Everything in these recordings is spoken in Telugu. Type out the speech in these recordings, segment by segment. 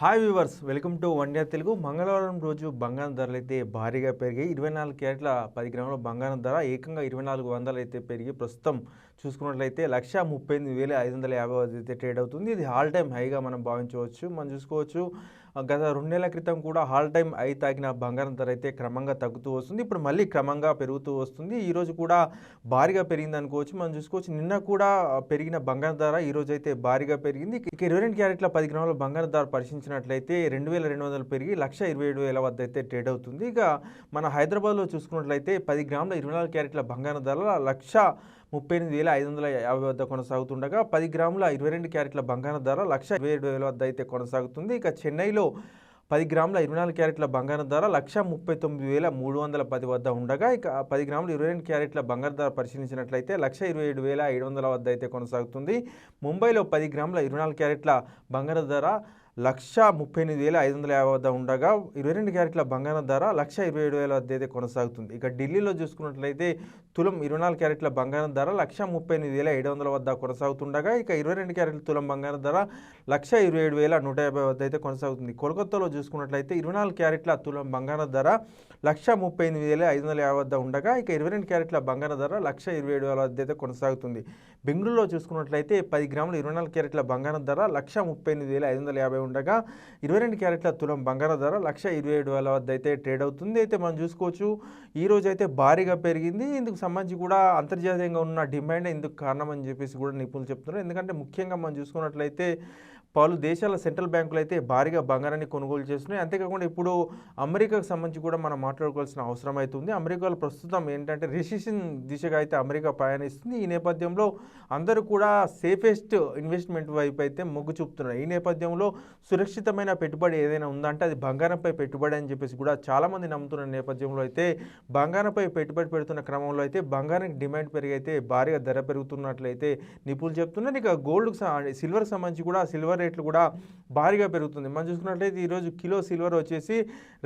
Hi viewers welcome to one day Telugu మంగళవారం రోజు బంగారం ధరలు అయితే భారీగా పెరిగాయి. ఇరవై నాలుగు క్యారెట్ల పది గ్రాముల బంగారం ధర ఏకంగా ఇరవై నాలుగు వందలు అయితే పెరిగి ప్రస్తుతం చూసుకున్నట్లయితే లక్ష ముప్పై ఎనిమిది వేల ఐదు వందల యాభై అయితే ట్రేడ్ అవుతుంది. ఇది ఆల్ టైమ్ హైగా మనం భావించవచ్చు. మనం చూసుకోవచ్చు గత రెండు నెలల క్రితం కూడా హాల్ టైమ్ హై తాగిన బంగారం ధర అయితే క్రమంగా తగ్గుతూ వస్తుంది. ఇప్పుడు మళ్ళీ క్రమంగా పెరుగుతూ వస్తుంది. ఈరోజు కూడా భారీగా పెరిగింది అనుకోవచ్చు. మనం చూసుకోవచ్చు నిన్న కూడా పెరిగిన బంగారం ధర ఈ రోజు అయితే భారీగా పెరిగింది. ఇక ఇరవై రెండు క్యారెట్ల పది గ్రాముల బంగారం ధర చూసినట్లయితే రెండు వేల రెండు వందలు పెరిగి లక్ష ఇరవై ఏడు వేల వద్ద అయితే ట్రేడ్ అవుతుంది. ఇక మన హైదరాబాద్లో చూసుకున్నట్లయితే పది గ్రాముల ఇరవై నాలుగు క్యారెట్ల బంగారం ధర లక్ష ముప్పై ఎనిమిది వేల ఐదు వందల యాభై వద్ద కొనసాగుతుండగా పది గ్రాముల ఇరవై రెండు క్యారెట్ల బంగారం ధర లక్ష ఇరవై ఏడు వేల వద్ద అయితే కొనసాగుతుంది. ఇక చెన్నైలో పది గ్రాముల ఇరవై నాలుగు క్యారెట్ల బంగారం ధర లక్ష ముప్పై తొమ్మిది వేల మూడు వందల పది వద్ద ఉండగా ఇక పది గ్రాముల ఇరవై రెండు క్యారెట్ల బంగారం ధర పరిశీలించినట్లయితే లక్ష ఇరవై ఏడు వేల ఏడు వందల వద్ద అయితే కొనసాగుతుంది. ముంబైలో పది గ్రాముల ఇరవై నాలుగు క్యారెట్ల బంగారం ధర లక్ష ముప్పై ఎనిమిది వేల ఐదు వందల యాభై వద్ద ఉండగా ఇరవై రెండు క్యారెట్ల బంగారం ధర లక్ష ఇరవై ఏడు వేల వద్ద అయితే కొనసాగుతుంది. ఇక ఢిల్లీలో చూసుకున్నట్లయితే తులం ఇరవై నాలుగు క్యారెట్ల బంగారం ధర లక్ష ముప్పై ఎనిమిది వేల ఏడు వందల వద్ద కొనసాగుతుండగా ఇక ఇరవై రెండు క్యారెట్ల తులం బంగారం ధర లక్ష ఇరవై ఏడు వేల నూట యాభై వద్ద అయితే కొనసాగుతుంది. కోల్కతాలో చూసుకున్నట్లయితే ఇరవై నాలుగు క్యారెట్ల తులం బంగారం ధర లక్ష ముప్పై ఎనిమిది వేల ఐదు వందల యాభై వద్ద ఉండగా ఇక ఇరవై రెండు క్యారెట్ల బంగారం ధర లక్ష ఇరవై ఏడు వేల వద్ద అయితే కొనసాగుతుంది. బెంగళూరులో చూసుకున్నట్లయితే పది గ్రాముల ఇరవై నాలుగు క్యారెట్ల బంగారం ధర లక్ష ముప్పై ఎనిమిది వేల ఐదు వందల యాభై ఉండగా ఇరవై రెండు క్యారెట్ల తులం బంగారం ధర లక్ష ఇరవై ఏడు వేల వద్ద అయితే ట్రేడ్ అవుతుంది. అయితే మనం చూసుకోవచ్చు ఈరోజు అయితే భారీగా పెరిగింది. ఇందుకు సంబంధించి కూడా అంతర్జాతీయంగా ఉన్న డిమాండ్ ఇందుకు కారణం అని చెప్పేసి కూడా నిపుణులు చెప్తున్నారు. ఎందుకంటే ముఖ్యంగా మనం చూసుకున్నట్లయితే పలు దేశాల సెంట్రల్ బ్యాంకులు అయితే భారీగా బంగారాన్ని కొనుగోలు చేస్తున్నాయి. అంతేకాకుండా ఇప్పుడు అమెరికాకు సంబంధించి కూడా మనం మాట్లాడుకోవాల్సిన అవసరం అవుతుంది అమెరికాలో ప్రస్తుతం ఏంటంటే రిసిషన్ దిశగా అయితే అమెరికా పయనిస్తుంది ఈ నేపథ్యంలో అందరూ కూడా సేఫెస్ట్ ఇన్వెస్ట్మెంట్ వైపు అయితే మొగ్గు చూపుతున్నారు. ఈ నేపథ్యంలో సురక్షితమైన పెట్టుబడి ఏదైనా ఉందంటే అది బంగారంపై పెట్టుబడి అని చెప్పేసి కూడా చాలామంది నమ్ముతున్న నేపథ్యంలో అయితే బంగారంపై పెట్టుబడి పెడుతున్న క్రమంలో అయితే బంగారానికి డిమాండ్ పెరిగైతే భారీగా ధర పెరుగుతున్నట్లయితే నిపుణులు చెప్తున్నారు. ఇక గోల్డ్కు సిల్వర్ సంబంధించి కూడా సిల్వర్ రేట్లు కూడా భారీగా పెరుగుతుంది. మనం చూసుకున్నట్లయితే ఈరోజు కిలో సిల్వర్ వచ్చేసి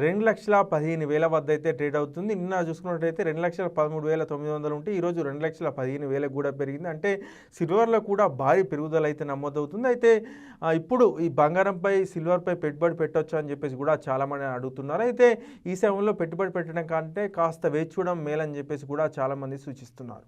రెండు లక్షల పదిహేను వేల వద్ద అయితే ట్రేడ్ అవుతుంది. నిన్న చూసుకున్నట్లయితే రెండు లక్షల పదమూడు వేల తొమ్మిది వందలు ఉంటే ఈరోజు రెండు లక్షల పదిహేను వేలకు కూడా పెరిగింది. అంటే సిల్వర్లో కూడా భారీ పెరుగుదల అయితే నమోదవుతుంది. అయితే ఇప్పుడు ఈ బంగారం బంగారంపై సిల్వర్పై పెట్టుబడి పెట్టొచ్చు అని చెప్పేసి కూడా చాలామంది అడుగుతున్నారు. అయితే ఈ సమయంలో పెట్టుబడి పెట్టడం కంటే కాస్త వేచి చూడడం మేలని చెప్పేసి కూడా చాలామంది సూచిస్తున్నారు.